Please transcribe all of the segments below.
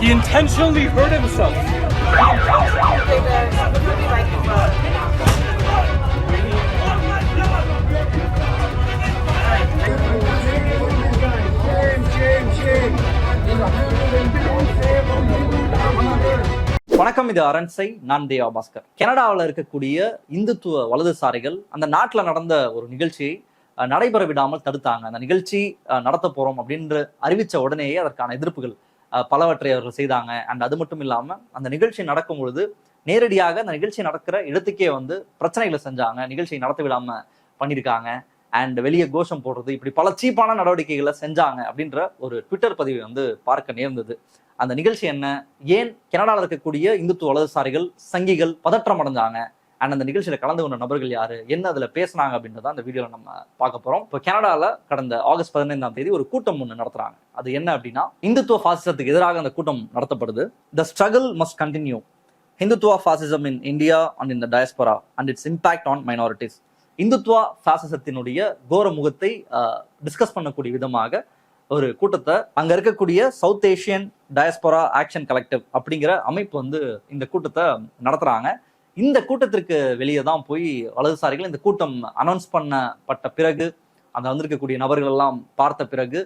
He intentionally hurt himself. வணக்கம் இது அரண்சை நான் தேவா பாஸ்கர். கனடாவில் இருக்கக்கூடிய இந்துத்துவ வலதுசாரிகள் அந்த நாட்டில் நடந்த ஒரு நிகழ்ச்சியை நடைபெற விடாமல் தடுத்தாங்க. அந்த நிகழ்ச்சி நடத்த போறோம் அப்படின்ற அறிவிச்ச உடனேயே அதற்கான எதிர்ப்புகள் பலவற்றை அவர்கள் செய்தாங்க. அண்ட் அது மட்டும் இல்லாம அந்த நிகழ்ச்சி நடக்கும் பொழுது நேரடியாக அந்த நிகழ்ச்சி நடக்கிற இடத்துக்கே வந்து பிரச்சனைகளை செஞ்சாங்க. நிகழ்ச்சியை நடத்த விடாம பண்ணியிருக்காங்க அண்ட் வெளியே கோஷம் போடுறது இப்படி பல சீப்பான நடவடிக்கைகளை செஞ்சாங்க அப்படின்ற ஒரு ட்விட்டர் பதிவை வந்து பார்க்க நேர்ந்தது. அந்த நிகழ்ச்சி என்ன? ஏன் கனடாவில் இருக்கக்கூடிய இந்துத்துவ வலதுசாரிகள் சங்கிகள் பதற்றம் அடைஞ்சாங்க? அண்ட் அந்த நிகழ்ச்சியில் கலந்து கொண்ட நபர்கள் யார்? என்ன அதில் பேசுனாங்க அப்படின்றத அந்த வீடியோவில் நம்ம பார்க்க போகிறோம் இப்போ கனடாவில் கடந்த ஆகஸ்ட் பதினைந்தாம் தேதி ஒரு கூட்டம் ஒன்று நடத்துகிறாங்க அது என்ன அப்படின்னா இந்துத்துவ ஃபாசிசத்துக்கு எதிராக அந்த கூட்டம் நடத்தப்படுது. The struggle must continue Hindutva fascism in India and in the diaspora and its impact on minorities Hindutva ஃபாசிசத்தினுடைய கோர முகத்தை டிஸ்கஸ் பண்ணக்கூடிய விதமாக ஒரு கூட்டத்தை அங்க இருக்கக்கூடிய south Asian diaspora action collective அப்படிங்கிற அமைப்பு வந்து இந்த கூட்டத்தை நடத்துறாங்க. இந்த கூட்டத்திற்கு வெளியே தான் போய் வலதுசாரிகள் இந்த கூட்டம் அனௌன்ஸ் பண்ணப்பட்ட பிறகு அந்த வந்திருக்கக்கூடிய நபர்கள் எல்லாம் பார்த்த பிறகு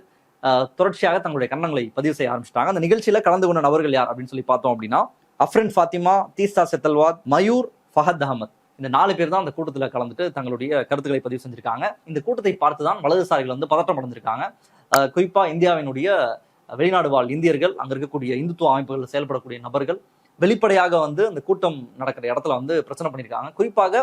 தொடர்ச்சியாக தங்களுடைய கண்ணங்களை பதிவு செய்ய ஆரம்பிச்சிட்டாங்க. அந்த நிகழ்ச்சியில கலந்து கொண்ட நபர்கள் யார் அப்படின்னு சொல்லி பார்த்தோம் அப்படின்னா அஃப்ரன் ஃபாத்திமா தீஸ்தா செத்தல்வாத் மயூர் ஃபஹத் அகமத் இந்த நாலு பேர் தான் அந்த கூட்டத்தில் கலந்துட்டு தங்களுடைய கருத்துக்களை பதிவு செஞ்சிருக்காங்க. இந்த கூட்டத்தை பார்த்து தான் வலதுசாரிகள் வந்து பதற்றம் அடைஞ்சிருக்காங்க. குறிப்பாக இந்தியாவினுடைய வெளிநாடு வாழ் இந்தியர்கள் அங்கே இருக்கக்கூடிய இந்துத்துவ அமைப்புகளில் செயல்படக்கூடிய நபர்கள் வெளிப்படையாக வந்து அந்த கூட்டம் நடக்கிற இடத்துல வந்து பிரச்சனை பண்ணியிருக்காங்க. குறிப்பாக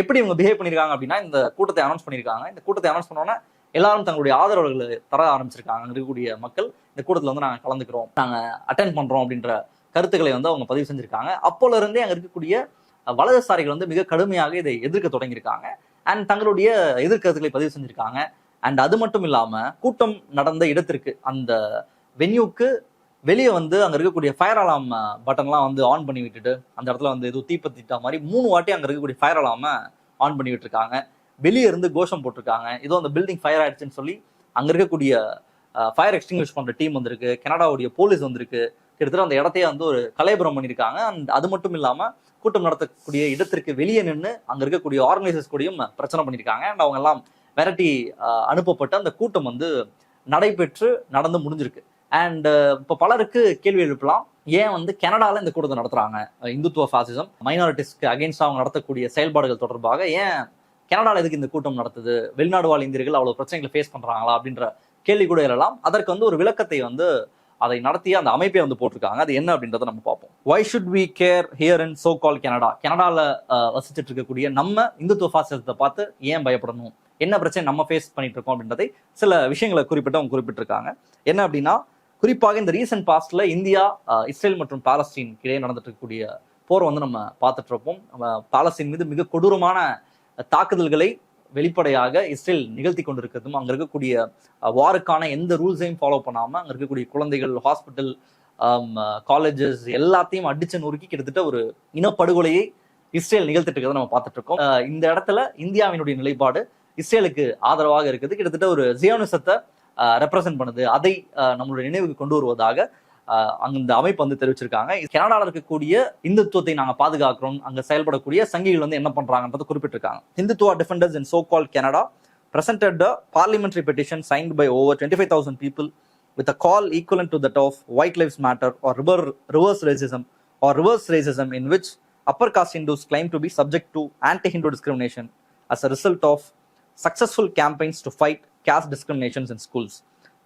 எப்படி இவங்க பிஹேவ் பண்ணியிருக்காங்க அப்படின்னா இந்த கூட்டத்தை அனௌன்ஸ் பண்ணியிருக்காங்க. இந்த கூட்டத்தை அனௌன்ஸ் பண்ணோன்னே எல்லாரும் தங்களுடைய ஆதரவுகளை தர ஆரம்பிச்சிருக்காங்க. இருக்கக்கூடிய மக்கள் இந்த கூட்டத்தில் வந்து நாங்கள் கலந்துக்கிறோம். நாங்கள் அட்டென்ட் பண்ணுறோம் அப்படின்ற கருத்துக்களை வந்து அவங்க பதிவு செஞ்சுருக்காங்க. அப்போல இருந்தே இருக்கக்கூடிய வலதுசாரிகள் வந்து மிக கடுமையாக இதை எதிர்க்க தொடங்கியிருக்காங்க. அண்ட் தங்களுடைய எதிர்கருத்துக்களை பதிவு செஞ்சுருக்காங்க. அண்ட் அது மட்டும் இல்லாமல் கூட்டம் நடந்த இடத்திற்கு அந்த வென்யூக்கு வெளியே வந்து அங்க இருக்கக்கூடிய ஃபயர் அலாம் பட்டன்லாம் வந்து ஆன் பண்ணி விட்டுட்டு அந்த இடத்துல வந்து எதுவும் தீப்பத்திட்டா மாதிரி மூணு வாட்டி அங்க இருக்கக்கூடிய ஃபயர் அலாம ஆன் பண்ணி விட்டுருக்காங்க. வெளியே இருந்து கோஷம் போட்டிருக்காங்க. ஏதோ அந்த பில்டிங் ஃபயர் ஆயிடுச்சுன்னு சொல்லி அங்க இருக்கக்கூடிய ஃபயர் எக்ஸ்டிங்விஷ் பண்ற டீம் வந்திருக்கு. கனடாவுடைய போலீஸ் வந்திருக்கு. கிட்டத்தட்ட அந்த இடத்தையே வந்து ஒரு கலைபுரம் பண்ணியிருக்காங்க. அண்ட் அது மட்டும் இல்லாமல் கூட்டம் நடத்தக்கூடிய இடத்திற்கு வெளியே நின்று அங்கே இருக்கக்கூடிய ஆர்கனைசர்ஸ் கூடயும் பிரச்சனை பண்ணியிருக்காங்க. அண்ட் அவங்க எல்லாம் விரட்டி அனுப்பப்பட்டு அந்த கூட்டம் வந்து நடைபெற்று நடந்து முடிஞ்சிருக்கு. அண்ட் uh, இப்போ பலருக்கு கேள்வி எழுப்பலாம். ஏன் வந்து கனடால இந்த கூட்டத்தை நடத்துறாங்க? இந்துத்துவ ஃபாசிசம் மைனாரிட்டிஸ்க்கு அகைன்ஸ்ட் அவங்க நடத்தக்கூடிய செயல்பாடுகள் தொடர்பாக ஏன் கனடால எதுக்கு இந்த கூட்டம் நடத்துது? வெளிநாடு வாழ் இந்தியர்கள் அவ்வளவு பிரச்சனைகளை ஃபேஸ் பண்றாங்களா? அப்படின்ற கேள்வி கூட எழலாம் அதற்கு வந்து ஒரு விளக்கத்தை வந்து அதை நடத்திய அந்த அமைப்பை வந்து போட்டிருக்காங்க. அது என்ன அப்படின்றத நம்ம பார்ப்போம். Why should we care here in so call Canada கனடால வசிச்சுட்டு வசிச்சிட்டு இருக்கக்கூடிய நம்ம இந்துத்துவ ஃபாசிசத்தை பார்த்து ஏன் பயப்படணும்? என்ன பிரச்சனை நம்ம ஃபேஸ் பண்ணிட்டு இருக்கோம் அப்படின்றதை சில விஷயங்களை குறிப்பிட்டு அவங்க குறிப்பிட்டிருக்காங்க. என்ன அப்படின்னா குறிப்பாக இந்த ரீசன்ட் பாஸ்ட்ல இந்தியா இஸ்ரேல் மற்றும் பாலஸ்தீன் இடையே நடந்துட்டு இருக்கக்கூடிய போர் வந்து நம்ம பார்த்துட்டு இருப்போம் பாலஸ்தீன் மீது மிக கொடூரமான தாக்குதல்களை வெளிப்படையாக இஸ்ரேல் நிகழ்த்தி கொண்டிருக்கிறதும் அங்க இருக்கக்கூடிய வாருக்கான எந்த ரூல்ஸையும் ஃபாலோ பண்ணாம அங்க இருக்கக்கூடிய குழந்தைகள் ஹாஸ்பிட்டல் காலேஜஸ் எல்லாத்தையும் அடிச்சு நொறுக்கி கிட்டத்தட்ட ஒரு இனப்படுகொலையை இஸ்ரேல் நிகழ்த்திட்டு இருக்கிறத நம்ம பார்த்துட்டு இருக்கோம் இந்த இடத்துல இந்தியாவினுடைய நிலைப்பாடு இஸ்ரேலுக்கு ஆதரவாக இருக்குது. கிட்டத்தட்ட ஒரு ஜியோனிசத்தை ரெப்ரசென்ட் பண்ணுது அதை அஹ், நம்மளுடைய நினைவுக்கு கொண்டு வருவதாக அஹ், அந்த அமைப்பு வந்து தெரிவிச்சிருக்காங்க கனடால இருக்கக்கூடிய இந்துத்துவத்தை நாங்க பாதுகாக்கிறோம் அங்க செயல்படக்கூடிய சங்கிகள் வந்து என்ன பண்றாங்கன்றத குறிப்பிட்டிருக்காங்க Hindutva defenders in so call Canada presented a parliamentary petition signed by over 25,000 people with a call equivalent to that of White Lives Matter or rever- reverse racism or reverse racism in which upper caste Hindus claim to be subject to anti-Hindu discrimination as a result of successful campaigns to fight caste discriminations in schools.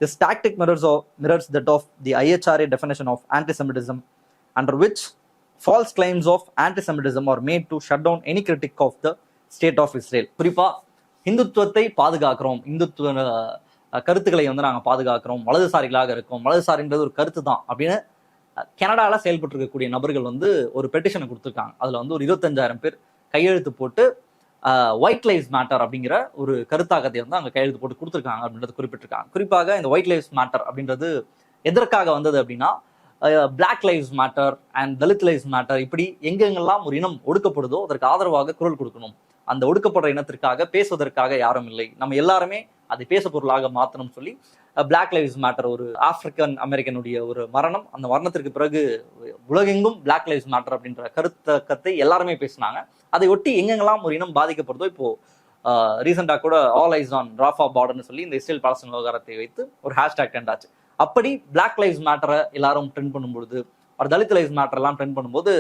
This tactic mirrors, of, mirrors that of the IHRA definition of anti-Semitism, under which false claims of anti-Semitism are made to shut down any critic of the state of Israel. குறிப்பா இந்துத்துவத்தை பாதுகாக்கிறோம் இந்துத்துவ அஹ், கருத்துக்களை வந்து நாங்க பாதுகாக்கிறோம் வலதுசாரிகளாக இருக்கோம் வலதுசாரின்றது ஒரு கருத்து தான் அப்படின்னு அஹ், கனடால செயல்பட்டு இருக்கக்கூடிய நபர்கள் வந்து ஒரு பெட்டிஷனை கொடுத்துருக்காங்க அதுல வந்து ஒரு இருபத்தஞ்சாயிரம் பேர் கையெழுத்து போட்டு ஒயிட் லைஃப் மேட்டர் அப்படிங்கிற ஒரு கருத்தாக்கத்தை வந்து அங்கே கையெழுத்து போட்டு கொடுத்துருக்காங்க அப்படின்றது குறிப்பிட்டிருக்காங்க. குறிப்பாக இந்த ஒயிட் லைஃப் மேட்டர் அப்படின்றது எதற்காக வந்தது அப்படின்னா black lives matter and Dalit lives matter இப்படி எங்கெங்கெல்லாம் ஒரு இனம் ஒடுக்கப்படுதோ அதற்கு ஆதரவாக குரல் கொடுக்கணும். அந்த ஒடுக்கப்படுற இனத்திற்காக பேசுவதற்காக யாரும் இல்லை. நம்ம எல்லாருமே அதை பேச பொருளாக மாற்றணும் சொல்லி பிளாக் லைவ்ஸ் மேட்டர் ஒரு ஆப்பிரிக்கன் அமெரிக்கனுடைய ஒரு மரணம். அந்த மரணத்திற்கு பிறகு உலகெங்கும் பிளாக் லைவ்ஸ் மேட்டர் அப்படின்ற கருத்தக்கத்தை எல்லாருமே பேசினாங்க. அதை ஒட்டி எங்கெங்கெல்லாம் ஒரு இனம் பாதிக்கப்படுதோ இப்போ ரீசெண்டாக கூட ஆல் ஐஸ் ஆன் ராஃபா பார்டர்னு சொல்லி இந்த இஸ்ரேல் பாலஸ்தீன் விவகாரத்தை வைத்து ஒரு ஹேஷ்டேக் ட்ரெண்ட் ஆச்சு. அப்படி பிளாக் லைவ்ஸ் மேட்டரை எல்லாரும் ட்ரெண்ட் பண்ணும்பொழுது ஒரு தலித் லைவ்ஸ் மேட்டர் எல்லாம் ட்ரெண்ட் பண்ணும்போது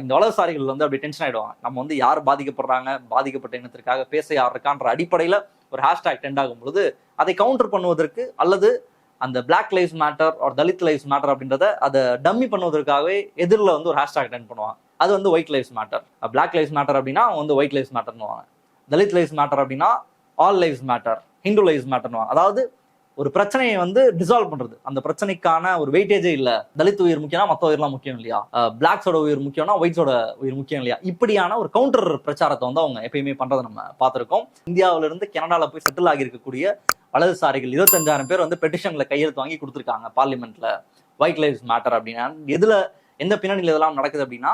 இந்த வலதுசாரிகள் வந்து அப்படி டென்ஷன் ஆயிடுவாங்க. நம்ம வந்து யார் பாதிக்கப்படுறாங்க பாதிக்கப்பட்ட இனத்திற்காக பேச யார் இருக்கான்ற அடிப்படையில் ஒரு ஹேஷ்டாக் ட்ரெண்ட் ஆகும் பொழுது அதை கவுண்டர் பண்ணுவதற்கு அல்லது அந்த பிளாக் லைவ்ஸ் மேட்டர் ஒரு தலித் லைஃப் மேட்டர் அப்படின்றத அதை டம்மி பண்ணுவதற்காகவே எதிரில் வந்து ஒரு ஹேஷ்டாக் ட்ரெண்ட் பண்ணுவாங்க. அது வந்து white life matter black life matter அப்படின்னா அவங்க வந்து ஒயிட் லைஃப் மேட்டர்னுவாங்க தலித் லைஃப் மேட்டர் அப்படின்னா all lives matter Hindu lives மேட்டர்னுவாங்க அதாவது ஒரு பிரச்சனையை வந்து டிசால்வ் பண்றது. அந்த பிரச்சனைக்கான ஒரு வெயிட்டேஜே இல்ல. தலித் உயிர் முக்கியம்னா மத்த உயிர்லாம் முக்கியம் இல்லையா? பிளாக்ஸோட உயிர் முக்கியம்னா ஒயிட்ஸோட உயிர் முக்கியம் இல்லையா? இப்படியான ஒரு கவுண்டர் பிரச்சாரத்தை வந்து அவங்க எப்பயுமே பண்றதை நம்ம பார்த்திருக்கோம். இந்தியாவில இருந்து கனடால போய் செட்டில் ஆகி இருக்கக்கூடிய வலதுசாரிகள் இருபத்தஞ்சாயிரம் பேர் வந்து பெட்டிஷன்ல கையெழுத்து வாங்கி கொடுத்துருக்காங்க பார்லிமெண்ட்ல ஒயிட் லைவ்ஸ் மேட்டர் அப்படின்னா. எதுல எந்த பின்னணியில் இதெல்லாம் நடக்குது அப்படின்னா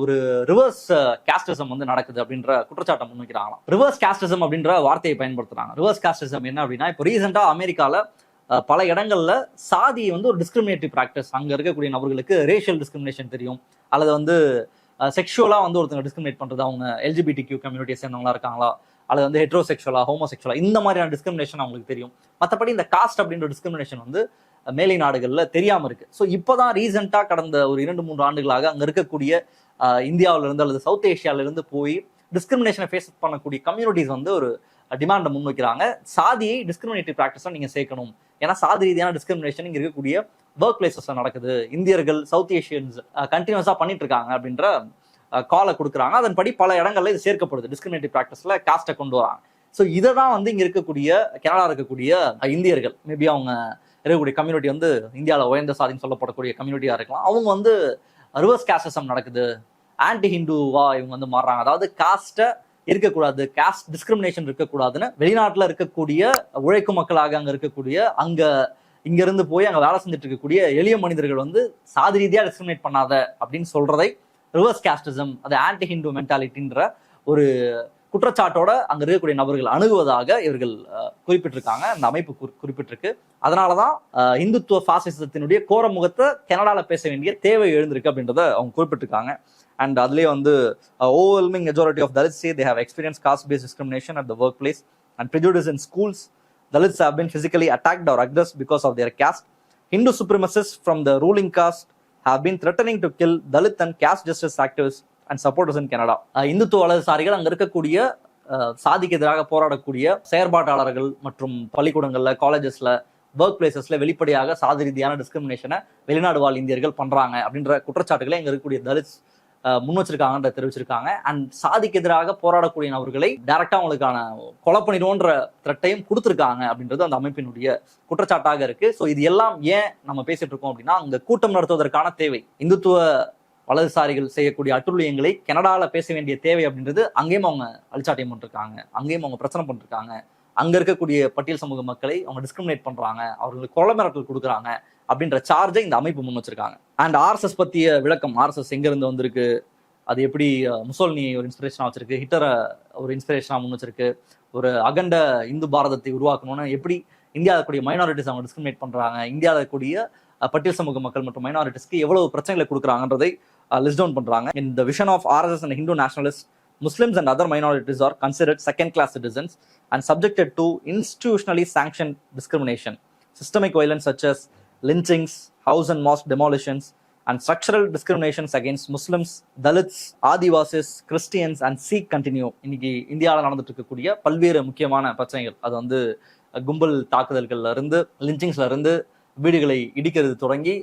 ஒரு ரிவர்ஸ் கேஸ்டிசம் வந்து நடக்குது அப்படின்ற குற்றச்சாட்டை முன்வைக்கிறாங்களாம். ரிவர்ஸ் கேஸ்டிசம் அப்படின்ற வார்த்தையை பயன்படுத்துறாங்க. ரிவர்ஸ் கேஸ்டிசம் என்ன அப்படின்னா இப்போ ரீசெண்டாக அமெரிக்கால பல இடங்கள்ல சாதி வந்து ஒரு டிஸ்கிரிமினேட்டிவ் ப்ராக்டிஸ் அங்க இருக்கக்கூடிய நபர்களுக்கு ரேஷியல் டிஸ்கிரிமினேஷன் தெரியும். அல்லது வந்து செக்ஷுவலா வந்து ஒருத்தங்க டிஸ்கிரிமினேட் பண்றது அவங்க எல்ஜிபிடி கியூ கம்யூனிட்டியை சேர்ந்தவங்களா இருக்காங்களா? அல்லது வந்து ஹெட்ரோசெக்சுவலா ஹோமோசெக்சுவலா இந்த மாதிரியான டிஸ்கிரிமினேஷன் அவங்களுக்கு தெரியும். மற்றபடி இந்த காஸ்ட் அப்படின்ற டிஸ்கிரிமினேஷன் வந்து மேலை நாடுகளில் தெரியாம இருக்கு. ஸோ இப்போதான் ரீசெண்டா கடந்த ஒரு இரண்டு மூன்று ஆண்டுகளாக அங்க இருக்கக்கூடிய இந்தியாவிலிருந்து இருந்து அல்லது சவுத் ஏஷியாவிலிருந்து போய் டிஸ்கிரிமினேஷனை ஃபேஸ் பண்ணக்கூடிய கம்யூனிட்டிஸ் வந்து ஒரு டிமாண்டை முன்வைக்கிறாங்க. சாதியை டிஸ்கிரிமினேட்டிவ் ப்ராக்டிஸாக நீங்கள் சேர்க்கணும். ஏன்னா சாதி ரீதியான டிஸ்கிரிமினேஷன் இங்கே இருக்கக்கூடிய ஒர்க் பிளேசஸில் நடக்குது. இந்தியர்கள் சவுத் ஏஷியன்ஸ் கண்டினியூஸாக பண்ணிட்டு இருக்காங்க அப்படின்ற காலை கொடுக்குறாங்க. அதன்படி பல இடங்கள்ல இது சேர்க்கப்படுது. டிஸ்கிரிமினேட்டிவ் ப்ராக்டிஸில் காஸ்ட்டை கொண்டு வராங்க. ஸோ இதை தான் வந்து இங்கே இருக்கக்கூடிய கனடா இருக்கக்கூடிய இந்தியர்கள். மேபி அவங்க இருக்கக்கூடிய கம்யூனிட்டி வந்து இந்தியாவில் உயர்ந்த சாதின்னு சொல்லப்படக்கூடிய கம்யூனிட்டியாக இருக்கலாம். அவங்க வந்து ரிவர்ஸ் காஸ்டிசம் நடக்குது. ஆன்டி ஹிந்துவா இவங்க வந்து மாறுறாங்க. அதாவது காஸ்ட்டை இருக்கக்கூடாது காஸ்ட் டிஸ்கிரிமினேஷன் இருக்கக்கூடாதுன்னு வெளிநாட்டில் இருக்கக்கூடிய உழைக்கும் மக்களாக அங்கே இருக்கக்கூடிய அங்கே இங்கேருந்து போய் அங்கே வேலை செஞ்சுட்டு இருக்கக்கூடிய எளிய மனிதர்கள் வந்து சாதி ரீதியாக டிஸ்கிரிமினேட் பண்ணாத அப்படின்னு சொல்கிறதை ரிவர்ஸ் காஸ்டிசம் அது ஆன்டி ஹிந்து மென்டாலிட்டின்ற ஒரு குற்றச்சாட்டோட அங்க இருக்கக்கூடிய நபர்கள் அணுகுவதாக இவர்கள் குறிப்பிட்டிருக்காங்க. அந்த அமைப்பு குறிப்பிட்டிருக்கு. அதனாலதான் இந்துத்துவ பாசிசத்தினுடைய கோர முகத்தை கனடால பேச வேண்டிய தேவை எழுந்திருக்கு அப்படின்றத அவங்க குறிப்பிட்டிருக்காங்க. அண்ட் அதுலயே வந்து overwhelming majority of Dalit say they have experience caste base discrimination at the work place and prejudice in schools Dalits have been physically attacked or aggress because of their caste Hindu supremacists from the ruling caste have been threatening to kill Dalit and caste justice activist and supporters in Canada Hindutva வலதுசாரிகள் அங்கே இருக்கக்கூடிய சாதிக்கு எதிராக போராடக்கூடிய செயற்பாட்டாளர்கள் மற்றும் பள்ளிக்கூடங்களில் காலேஜஸில் work பிளேசஸில் வெளிப்படையாக சாதி ரீதியான டிஸ்கிரிமினேஷனை வெளிநாடு வாழ் இந்தியர்கள் பண்ணுறாங்க அப்படின்ற குற்றச்சாட்டுகளை இங்கே இருக்கக்கூடிய தலித்ஸ் முன் வச்சிருக்காங்கன்ற தெரிவிச்சிருக்காங்க. அண்ட் சாதிக்கு எதிராக போராடக்கூடிய நபர்களை டைரக்டா அவங்களுக்கான கொலை பண்ணிடுவோன்ற த்ரெட்டையும் கொடுத்துருக்காங்க அப்படின்றது அந்த அமைப்பினுடைய குற்றச்சாட்டாக இருக்கு. ஸோ இது எல்லாம் ஏன் நம்ம பேசிட்டு இருக்கோம் அப்படின்னா அங்க கூட்டம் நடத்துவதற்கான தேவை. இந்துத்துவ வலதுசாரிகள் செய்யக்கூடிய அட்டுழியங்களை கனடாவில் பேச வேண்டிய தேவை அப்படின்றது அங்கேயும் அவங்க அழிச்சாட்டியம் பண்ணிருக்காங்க அங்கேயும் அவங்க பிரச்சனை பண்ணிருக்காங்க அங்கே இருக்கக்கூடிய பட்டியல் சமூக மக்களை அவங்க டிஸ்கிரிமினேட் பண்ணுறாங்க அவர்களுக்கு கொலை மிரட்டல் கொடுக்குறாங்க அப்படின்ற சார்ஜை இந்த அமைப்பு முன் வச்சிருக்காங்க. அண்ட் ஆர்எஸ்எஸ் பற்றிய விளக்கம் ஆர்எஸ்எஸ் எங்கேருந்து வந்திருக்கு? அது எப்படி முசோல்னி ஒரு இன்ஸ்பிரேஷனாக வச்சிருக்கு? ஹிட்டரை ஒரு இன்ஸ்பிரேஷனாக முன் வச்சிருக்கு? ஒரு அகண்ட இந்து பாரதத்தை உருவாக்கணும்னு எப்படி இந்தியாவில் கூடிய மைனாரிட்டிஸ் அவங்க டிஸ்கிரிமினேட் பண்ணுறாங்க இந்தியாவில் இருக்கக்கூடிய பட்டியல் சமூக மக்கள் மற்றும் மைனாரிட்டிஸ்க்கு எவ்வளவு பிரச்சனைகளை கொடுக்குறாங்கன்றதை லிஸ்ட் டவுன் பண்ணுறாங்க in the vision of RSS and Hindu nationalist Muslims and other minorities are considered second class citizens and subjected to institutionally sanction discrimination systemic violence such as lynchings house and mosque demolitions and structural discriminations against Muslims Dalits Adivasis Christians and Sikh continue இன்னைக்கு இந்தியாவில் நடந்துட்டு இருக்கக்கூடிய பல்வேறு முக்கியமான பிரச்சனைகள் அது வந்து கும்பல் தாக்குதல்கள்ல இருந்து லிஞ்சிங்ஸ்ல இருந்து வீடுகளை இடிக்கிறது தொடங்கி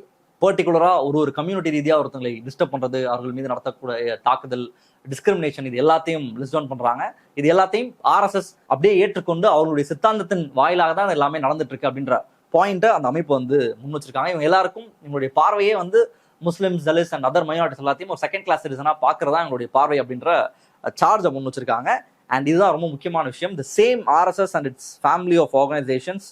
பர்டிகுலராக ஒரு ஒரு கம்யூனிட்டி ரீதியாக ஒருத்தங்களை டிஸ்டர்ப் பண்றது அவர்கள் மீது நடத்தக்கூடிய தாக்குதல் டிஸ்கிரிமினேஷன் இது எல்லாத்தையும் லிஸ்ட் டவுன் பண்ணுறாங்க இது எல்லாத்தையும் ஆர்எஸ்எஸ் அப்படியே ஏற்றுக்கொண்டு அவர்களுடைய சித்தாந்தத்தின் வாயிலாக தான் எல்லாமே நடந்துட்டு இருக்கு அப்படின்ற பாயிண்ட்டை அந்த அமைப்பு வந்து முன் வச்சிருக்காங்க. இவங்க எல்லாருக்கும் இவங்களுடைய பார்வையே வந்து முஸ்லிம்ஸ் ஜலிஸ் அண்ட் அதர் மைனாரிட்டிஸ் எல்லாத்தையும் ஒரு செகண்ட் கிளாஸ் சிட்டிசனாக பார்க்குறதா எங்களுடைய பார்வை அப்படின்ற சார்ஜை முன் வச்சிருக்காங்க. அண்ட் இதுதான் ரொம்ப முக்கியமான விஷயம். The same RSS and its family of organisations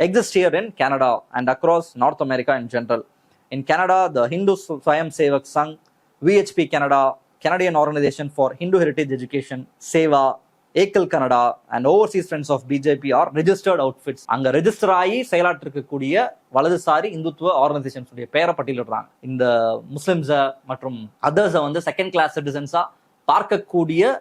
exist here in Canada and across North America in general In Canada, the Hindu Swayam Sevak Sangh, VHP Canada, Canadian Organization for Hindu Heritage Education, SEVA, Ekal Canada and overseas friends of BJP are registered outfits அங்க register ஆகி செயலாற்றிருக்கக்கூடிய வலதுசாரி இந்துத்துவ organisations உடைய பெயரை பட்டியலிடுறாங்க. இந்த முஸ்லிம்ஸை மற்றும் அதர்ஸை வந்து second class சிட்டிசன்ஸா பார்க்கக்கூடிய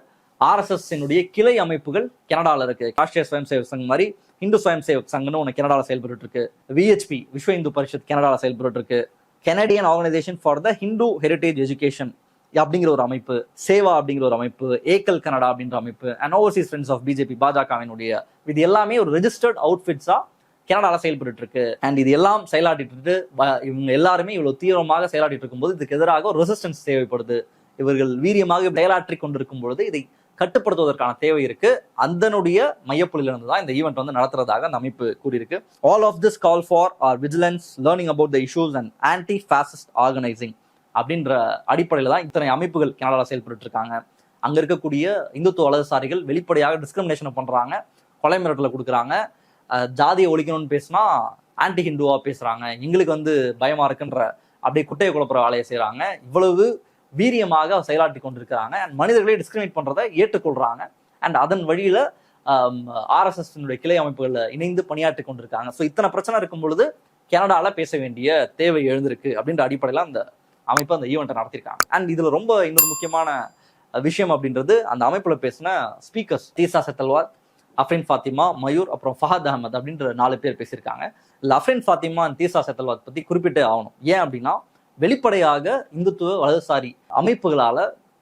RSS கிளை அமைப்புகள் கனடாவில் இருக்கு. ராஷ்டிரிய ஸ்வயம் சேவக் சங்கம் மாதிரி இந்து சுவயம் சேவக் சங்கம்னு ஒன்று கனடாவில் செயல்பட்டு இருக்கு. விஹெச்பி விஸ்வ இந்து பரிஷத் கனடாவில் செயல்பட்டு இருக்கு. Canadian organisation for the Hindu heritage education அப்படிங்கிற ஒரு அமைப்பு. சேவா அப்படிங்கிற ஒரு அமைப்பு. ஏக்கல் கனடா அப்படின்ற அமைப்பு. And overseas friends of BJP பாஜகவினுடைய இது எல்லாமே ஒரு ரெஜிஸ்டர்ட் அவுட்ஃபிட்ஸாக கனடாவில் செயல்பட்டு இருக்கு அண்ட் இது எல்லாம் செயலாட்டிட்டு வ- இவங்க எல்லாருமே இவ்வளவு தீவிரமாக செயலாட்டிட்டு இருக்கும்போது இதுக்கு எதிராக ஒரு ரெசிஸ்டன்ஸ் தேவைப்படுது. இவர்கள் வீரியமாக செயலாற்றி கொண்டிருக்கும் பொழுது இதை கட்டுப்படுத்துவதற்கான தேவை இருக்கு. அதனுடைய மையப்புள்ளிலிருந்து தான் இந்த ஈவெண்ட் வந்து நடத்துறதாக அந்த அமைப்பு கூறியிருக்கு. All of this call for our vigilance learning about the issues and anti fascist organising அப்படின்ற அடிப்படையில் தான் இத்தனை அமைப்புகள் கனடாவில் செயல்பட்டு இருக்காங்க அங்க இருக்கக்கூடிய இந்துத்துவ வலதுசாரிகள் வெளிப்படையாக டிஸ்கிரிமினேஷன் பண்றாங்க கொலை மிரட்டலை கொடுக்குறாங்க. ஜாதியை ஒழிக்கணும்னு பேசினா ஆன்டி ஹிந்துவா பேசுறாங்க. எங்களுக்கு வந்து பயமா இருக்குன்ற அப்படியே குட்டையை குழப்புற வேலையை செய்யறாங்க இவ்வளவு வீரியமாக செயலாற்றி கொண்டிருக்கிறாங்க. அண்ட் மனிதர்களை டிஸ்கிரிமினேட் பண்ணுறதை ஏற்றுக்கொள்கிறாங்க அண்ட் அதன் வழியில் ஆர்எஸ்எஸ்னுடைய um, கிளை அமைப்புகளில் இணைந்து பணியாற்றி கொண்டிருக்காங்க. ஸோ இத்தனை பிரச்சனை இருக்கும் பொழுது கனடாவில் பேச வேண்டிய தேவை எழுந்திருக்கு அப்படின்ற அடிப்படையில் அந்த அமைப்பு அந்த ஈவெண்ட்டை நடத்திருக்காங்க அண்ட் இதில் ரொம்ப இன்னொரு முக்கியமான விஷயம் அப்படின்றது அந்த அமைப்பில் பேசின ஸ்பீக்கர்ஸ் தீசா செத்தல்வார் அஃப்ரின் ஃபாத்திமா மயூர் அப்புறம் ஃபஹத் அகமது அப்படின்ற நாலு பேர் பேசியிருக்காங்க. இல்லை அஃப்ரின் ஃபாத்திமா அண்ட் தீசா செத்தல்வாத் பற்றி குறிப்பிட்டு ஆகணும். ஏன் அப்படின்னா வெளிப்படையாக இந்துத்துவ வலதுசாரி அமைப்புகளால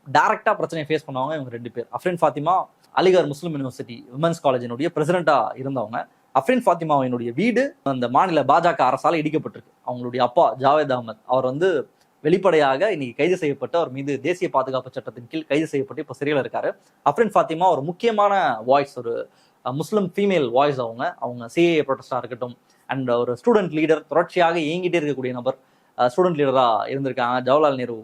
டைரக்டா பிரச்சனையை ஃபேஸ் பண்ணவங்க இவங்க ரெண்டு பேர். Afreen Fatima Aligarh Muslim university women's காலேஜினுடைய பிரசிடண்டா இருந்தவங்க. அஃப்ரின் ஃபாத்திமாவினுடைய வீடு அந்த மாநில பாஜக அரசால் இடிக்கப்பட்டிருக்கு. அவங்களுடைய அப்பா ஜாவேத் அகமத் அவர் வந்து வெளிப்படையாக இன்னைக்கு கைது செய்யப்பட்டு அவர் மீது தேசிய பாதுகாப்பு சட்டத்தின் கீழ் கைது செய்யப்பட்டு இப்போ சிறையில் இருக்காரு. அஃப்ரின் ஃபாத்திமா ஒரு முக்கியமான வாய்ஸ் ஒரு முஸ்லிம் ஃபீமேல் வாய்ஸ் அவங்க. அவங்க சிஏஏ ப்ரொடெஸ்டாக இருக்கட்டும் அண்ட் ஒரு ஸ்டூடெண்ட் லீடர் தொடர்ச்சியாக இயங்கிட்டே இருக்கக்கூடிய நபர். ஸ்டூடெண்ட் லீடராக இருந்திருக்காங்க. ஜவஹர்லால் நேரு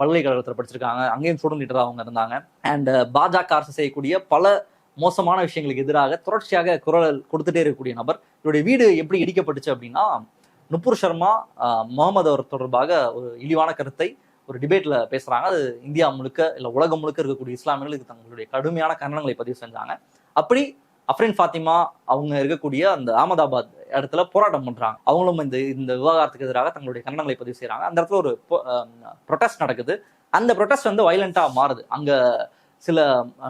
பல்கலைக்கழகத்தில் படிச்சிருக்காங்க. அங்கேயும் ஸ்டூடெண்ட் லீடராக அவங்க இருந்தாங்க. அண்ட் பாஜக அரசு செய்யக்கூடிய பல மோசமான விஷயங்களுக்கு எதிராக தொடர்ச்சியாக குரல் கொடுத்துட்டே இருக்கக்கூடிய நபர் இவருடைய வீடு எப்படி இடிக்கப்பட்டுச்சு அப்படின்னா நுப்பூர் சர்மா முகமது அவர் தொடர்பாக ஒரு இழிவான கருத்தை ஒரு டிபேட்ல பேசுறாங்க. அது இந்தியா முழுக்க இல்லை உலகம் முழுக்க இருக்கக்கூடிய இஸ்லாமியர்களுக்கு தங்களுடைய கடுமையான கண்டனங்களை பதிவு செஞ்சாங்க. அப்படி அஃப்ரின் ஃபாத்திமா அவங்க இருக்கக்கூடிய அந்த அகமதாபாத் இடத்துல போராட்டம் பண்றாங்க. அவங்களும் இந்த இந்த விவகாரத்துக்கு எதிராக தங்களுடைய கண்டனங்களை பதிவு செய்யறாங்க அந்த இடத்துல ஒரு ப்ரொட்டஸ்ட் நடக்குது. அந்த ப்ரொட்டஸ்ட் வந்து வைலண்டா மாறுது. அங்க சில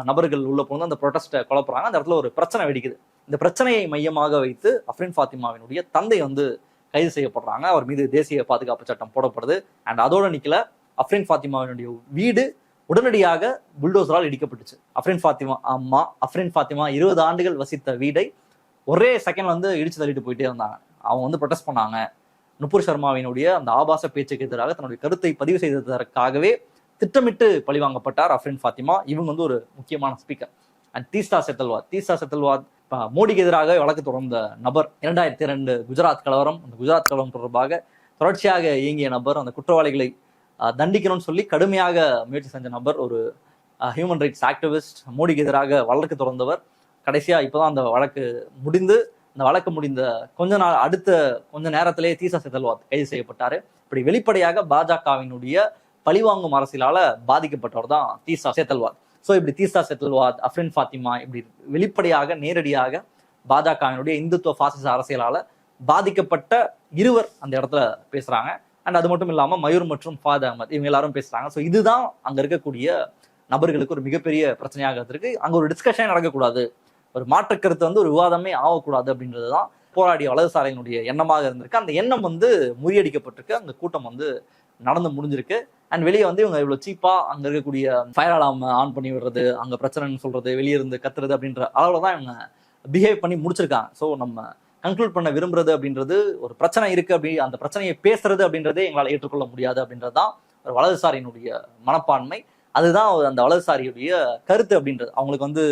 நபர்கள் உள்ள போனது அந்த ப்ரொட்டஸ்ட்டை குழப்புறாங்க அந்த இடத்துல ஒரு பிரச்சனை வெடிக்குது. இந்த பிரச்சனையை மையமாக வைத்து அஃப்ரின் ஃபாத்திமாவினுடைய தந்தை வந்து கைது செய்யப்படுறாங்க. அவர் மீது தேசிய பாதுகாப்பு சட்டம் போடப்படுது. அண்ட் அதோட நிக்கல அஃப்ரின் ஃபாத்திமாவினுடைய வீடு உடனடியாக புல்டோசரால் இடிக்கப்பட்டுச்சு. அஃப்ரின் ஃபாத்திமா அம்மா அஃப்ரின் ஃபாத்திமா இருபது ஆண்டுகள் வசித்த வீடை ஒரே செகண்ட் வந்து இடிச்சு தள்ளிட்டு போயிட்டே இருந்தாங்க. அவங்க வந்து ப்ரொடெஸ்ட் பண்ணாங்க. நுப்பூர் சர்மாவினுடைய அந்த ஆபாச பேச்சுக்கு எதிராக தன்னுடைய கருத்தை பதிவு செய்ததற்காகவே திட்டமிட்டு பழிவாங்கப்பட்டார் அஃப்ரின் ஃபாத்திமா. இவங்க வந்து ஒரு முக்கியமான ஸ்பீக்கர் அண்ட் தீஸ்தா செத்தல்வாத். தீஸ்தா செத்தல்வாத் மோடிக்கு எதிராக வழக்கு தொடர்ந்த நபர் இரண்டாயிரத்தி இரண்டு குஜராத் கலவரம். அந்த குஜராத் கலவரம் தொடர்பாக தொடர்ச்சியாக இயங்கிய நபர் அந்த குற்றவாளிகளை தண்டிக்கணும்னு சொல்லி கடுமையாக முயற்சி செஞ்ச நபர் ஒரு ஹியூமன் ரைட்ஸ் ஆக்டிவிஸ்ட் மோடிக்கு எதிராக வழக்கு தொடர்ந்தவர். இப்போ தான் அந்த வழக்கு முடிந்து இந்த வழக்கு முடிந்த கொஞ்ச நாள் அடுத்த கொஞ்ச நேரத்திலே தீசா செதல்வாத் கைது செய்யப்பட்டார். இப்படி வெளிப்படையாக பாஜகவினுடைய பழிவாங்கும் அரசியலால பாதிக்கப்பட்டவர் தான் தீசா சேத்தல்வாத் ஸோ இப்படி தீசா செத்தல்வாத் அஃப்ரின் ஃபாத்திமா இப்படி வெளிப்படையாக நேரடியாக பாஜகவினுடைய இந்துத்துவ பாசிச அரசியலால பாதிக்கப்பட்ட இருவர் அந்த இடத்துல பேசுறாங்க. அண்ட் அது மட்டும் இல்லாமல் மயூர் மற்றும் ஃபாத் அகமது இவங்க எல்லாரும் பேசுகிறாங்க ஸோ இதுதான் அங்கே இருக்கக்கூடிய நபர்களுக்கு ஒரு மிகப்பெரிய பிரச்சனையாக இருக்கு. ஒரு டிஸ்கஷன் நடக்கக்கூடாது. ஒரு மாற்று கருத்து வந்து ஒரு விவாதமே ஆகக்கூடாது அப்படின்றது தான் போராடிய வலதுசாரிகளுடைய எண்ணமாக இருந்திருக்கு. அந்த எண்ணம் வந்து முறியடிக்கப்பட்டிருக்கு. அந்த கூட்டம் வந்து நடந்து முடிஞ்சிருக்கு. அண்ட் வெளியே வந்து இவங்க இவ்வளோ சீப்பாக அங்கே இருக்கக்கூடிய ஃபயர் அலாம் ஆன் பண்ணி விடுறது அங்கே பிரச்சனைன்னு சொல்கிறது வெளியே இருந்து கத்துறது அப்படின்ற அளவில் தான் இவங்க பிஹேவ் பண்ணி முடிச்சிருக்காங்க. ஸோ நம்ம கன்க்ளூட் பண்ண விரும்புறது அப்படின்றது ஒரு பிரச்சனை இருக்கு அப்படி அந்த பிரச்சனையை பேசுறது அப்படின்றதே எங்களால் ஏற்றுக்கொள்ள முடியாது அப்படின்றது தான் ஒரு வலதுசாரியினுடைய மனப்பான்மை. அதுதான் அந்த வலதுசாரியுடைய கருத்து அப்படின்றது. அவங்களுக்கு வந்து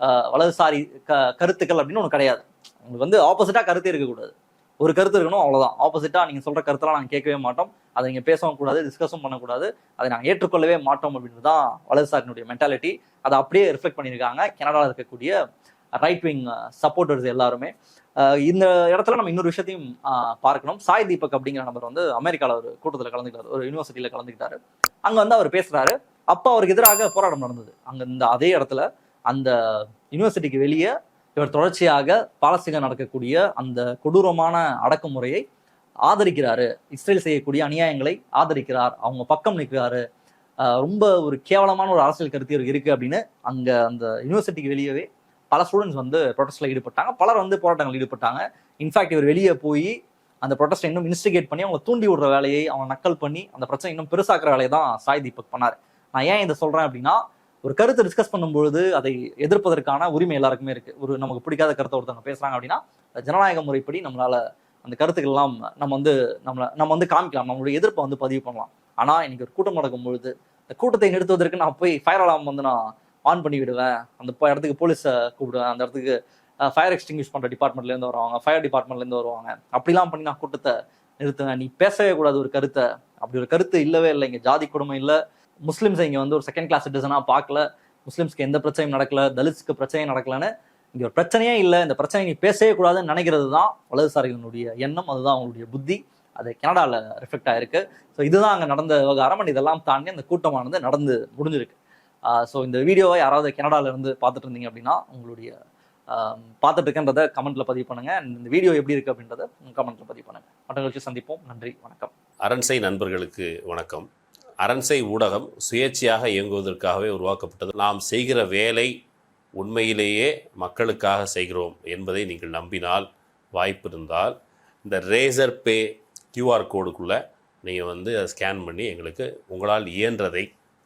ஆஹ், வலதுசாரி க கருத்துக்கள் அப்படின்னு ஒன்று கிடையாது. அவங்களுக்கு வந்து ஆப்போசிட்டா கருத்தே இருக்கக்கூடாது. ஒரு கருத்து இருக்கணும் அவ்வளோதான் ஆப்போசிட்டா நீங்க சொல்ற கருத்தெல்லாம் நாங்கள் கேட்கவே மாட்டோம். அதை நீங்க பேசவும் கூடாது டிஸ்கஸும் பண்ணக்கூடாது. அதை நாங்கள் ஏற்றுக்கொள்ளவே மாட்டோம் அப்படின்றது தான் வலதுசாரியினுடைய மென்டாலிட்டி அதை அப்படியே ரிஃப்ளெக்ட் பண்ணியிருக்காங்க. கனடாவில் இருக்கக்கூடிய ரைட் விங் சப்போர்ட்டர்ஸ் எல்லாருமே. இந்த இடத்துல நம்ம இன்னொரு விஷயத்தையும் பார்க்கணும். சாய் தீபக் அப்படிங்கிற நபர் வந்து அமெரிக்காவில் ஒரு கூட்டத்தில் கலந்துக்கிட்டாரு. ஒரு யூனிவர்சிட்டியில் கலந்துக்கிட்டாரு. அங்கே வந்து அவர் பேசுகிறாரு அப்போ அவருக்கு எதிராக போராட்டம் நடந்தது. அங்கே இந்த அதே இடத்துல அந்த யூனிவர்சிட்டிக்கு வெளியே இவர் தொடர்ச்சியாக பாலஸ்தீனில் நடக்கக்கூடிய அந்த கொடூரமான அடக்குமுறையை ஆதரிக்கிறாரு. இஸ்ரேல் செய்யக்கூடிய அநியாயங்களை ஆதரிக்கிறார். அவங்க பக்கம் நிற்கிறாரு. ரொம்ப ஒரு கேவலமான ஒரு அரசியல் கருத்து இருக்கு அப்படின்னு அங்க அந்த யூனிவர்சிட்டிக்கு வெளியவே பல ஸ்டூடெண்ட்ஸ் வந்து ப்ரொடெஸ்ட்ல ஈடுபட்டாங்க. பலர் வந்து போராட்டங்கள் ஈடுபட்டாங்க. இன்ஃபேக்ட் இவர் வெளியே போய் அந்த ப்ரொடெஸ்ட் இன்னும் இன்ஸ்டிகேட் பண்ணி அவங்க தூண்டி விடுற வேலையை அவங்க நக்கல் பண்ணி அந்த பிரச்சனை இன்னும் பெருசாக்குற வேலையை தான் சாய் தீபக் பண்ணார். நான் ஏன் இதை சொல்றேன் அப்படின்னா ஒரு கருத்தை டிஸ்கஸ் பண்ணும்பொழுது அதை எதிர்ப்பதற்கான உரிமை எல்லாருக்குமே இருக்கு. ஒரு நமக்கு பிடிக்காத கருத்தை ஒருத்தவங்க பேசுறாங்க அப்படின்னா ஜனநாயக முறைப்படி நம்மளால அந்த கருத்துக்கள் எல்லாம் நம்ம வந்து நம்மளை நம்ம வந்து காமிக்கலாம். நம்மளுடைய எதிர்ப்பை வந்து பதிவு பண்ணலாம். ஆனா இன்னைக்கு ஒரு கூட்டம் நடக்கும் பொழுது இந்த கூட்டத்தை நிறுத்துவதற்கு நான் போய் ஃபயர் அலாம் வந்து நான் ஆன் பண்ணி விடுவேன் அந்த இடத்துக்கு போலீஸை கூப்பிடுவேன். அந்த இடத்துக்கு ஃபயர் எக்ஸ்டிங்யூஷ் பண்ணுற டிபார்ட்மெண்ட்லேருந்து வருவாங்க. ஃபயர் டிபார்ட்மெண்ட்லேருந்து வருவாங்க. அப்படிலாம் பண்ணி நான் கூட்டத்தை நிறுத்துவேன். நீ பேசவே கூடாது ஒரு கருத்தை. அப்படி ஒரு கருத்து இல்லவே இல்லை. இங்கே ஜாதி கொடுமை இல்லை. முஸ்லீம்ஸ் இங்கே வந்து ஒரு செகண்ட் கிளாஸ் சிட்டிசனாக பார்க்கல. முஸ்லீம்ஸ்க்கு எந்த பிரச்சனையும் நடக்கல. தலித்ஸ்க்கு பிரச்சனையும் நடக்கலன்னு இங்கே ஒரு பிரச்சனையே இல்லை. இந்த பிரச்சனை நீ பேசவே கூடாதுன்னு நினைக்கிறது தான் வலதுசாரிகளுடைய எண்ணம். அதுதான் அவங்களுடைய புத்தி. அது கனடாவில் ரிஃப்ளெக்ட் ஆயிருக்கு. ஸோ இதுதான் அங்கே நடந்த விவகாரம். இதெல்லாம் தாண்டி அந்த கூட்டமானது நடந்து முடிஞ்சிருக்கு. ஸோ இந்த வீடியோவை யாராவது கனடாவில் இருந்து பார்த்துட்டு இருந்தீங்க அப்படின்னா உங்களுடைய பார்த்துட்டு கமெண்ட்ல பதிவு பண்ணுங்க. இந்த வீடியோ எப்படி இருக்கு அப்படின்றத கமெண்ட்ல பதிவு பண்ணுங்க. மற்ற நிகழ்ச்சி சந்திப்போம். நன்றி. வணக்கம். அரண்சை நண்பர்களுக்கு வணக்கம். அரண்சை ஊடகம் சுயேட்சையாக இயங்குவதற்காகவே உருவாக்கப்பட்டது. நாம் செய்கிற வேலை உண்மையிலேயே மக்களுக்காக செய்கிறோம் என்பதை நீங்கள் நம்பினால் வாய்ப்பு இருந்தால் இந்த ரேசர் பே கியூஆர் கோடுக்குள்ளே நீங்கள் வந்து அதை ஸ்கேன் பண்ணி எங்களுக்கு உங்களால் இயன்றதை